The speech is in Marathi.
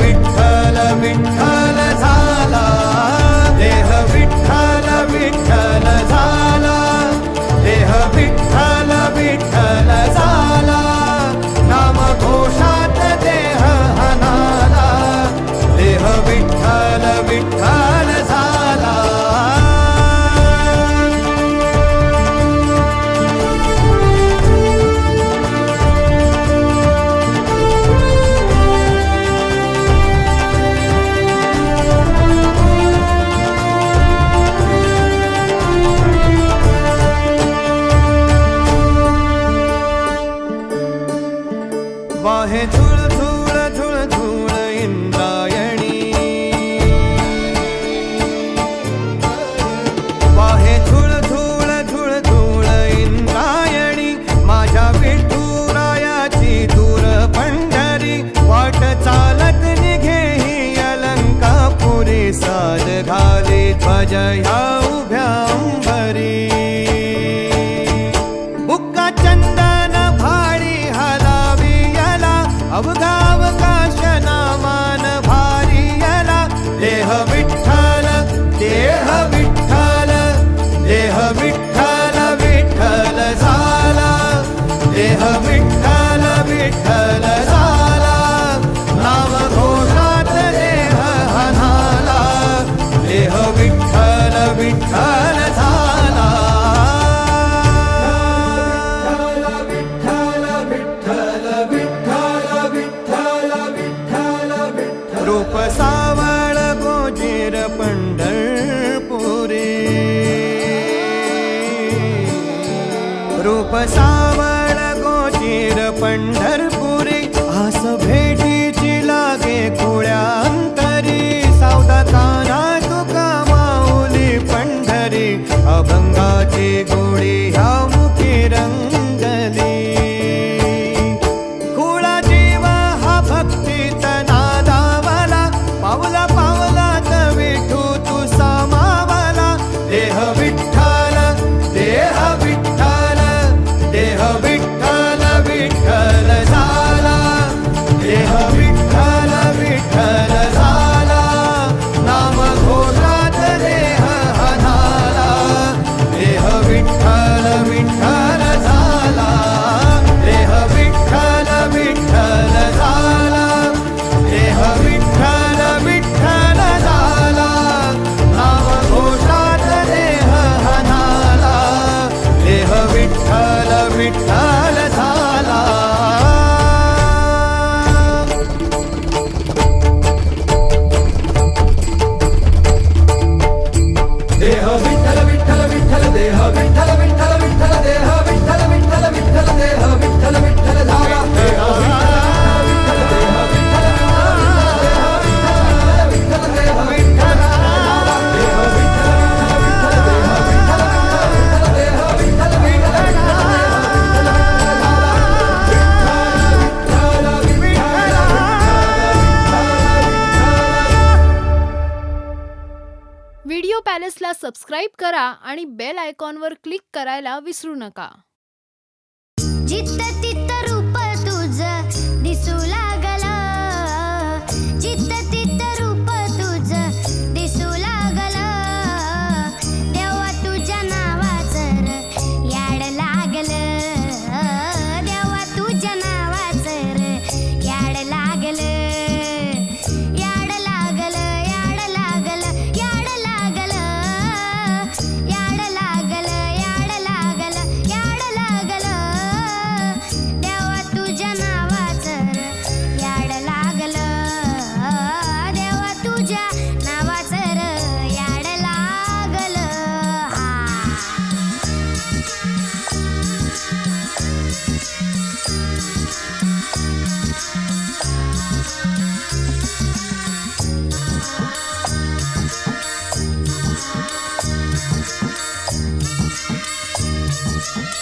விட்டல விட்டல वाट चालत निघे ही अलंकापुरी साज घाले ध्वज ह्या उभ्या अंबरी बुक्का चंदन भारी हलावी याला अवघा उपसा सबस्क्राईब करा आणि बेल आयकॉनवर क्लिक करायला विसरू नका. जित्त तित्त रूप तुझ दिसू लागला. जित्त Thank